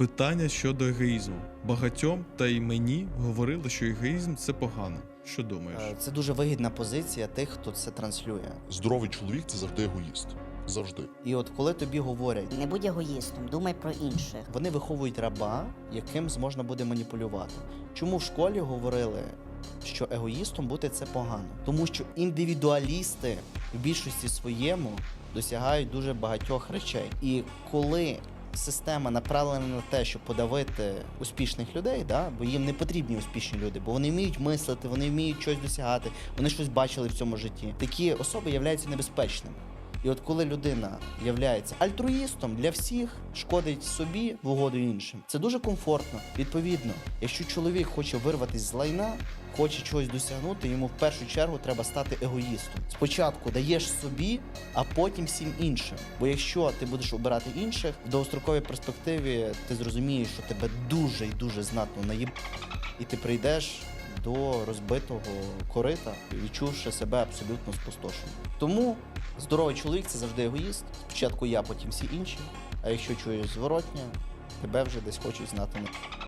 Питання щодо егоїзму. Багатьом та й мені говорили, що егоїзм це погано. Що думаєш? Е, Це дуже вигідна позиція тих, хто це транслює. Здоровий чоловік це завжди егоїст. Завжди. І от коли тобі говорять, Не будь егоїстом, думай про інших. вони виховують раба, яким можна буде маніпулювати. Чому в школі говорили, що егоїстом бути це погано? Тому що індивідуалісти в більшості своєму досягають дуже багатьох речей. І коли система направлена на те, щоб подавити успішних людей, да? бо їм не потрібні успішні люди, бо вони вміють мислити, вони вміють щось досягати, вони щось бачили в цьому житті. Такі особи являються небезпечними. І от коли людина являється альтруїстом для всіх, шкодить собі в угоду іншим, це дуже комфортно. Відповідно, якщо чоловік хоче вирватися з лайна, хоче чогось досягнути, йому в першу чергу треба стати егоїстом. Спочатку даєш собі, а потім всім іншим. Бо якщо ти будеш обирати інших, в довгостроковій перспективі ти зрозумієш, що тебе дуже і дуже знатно наїб, і ти прийдеш до розбитого корита, відчувши себе абсолютно спустошеним. Тому здоровий чоловік це завжди егоїст. Спочатку я, потім всі інші. А якщо чуєш зворотнє, тебе вже десь хочуть знати.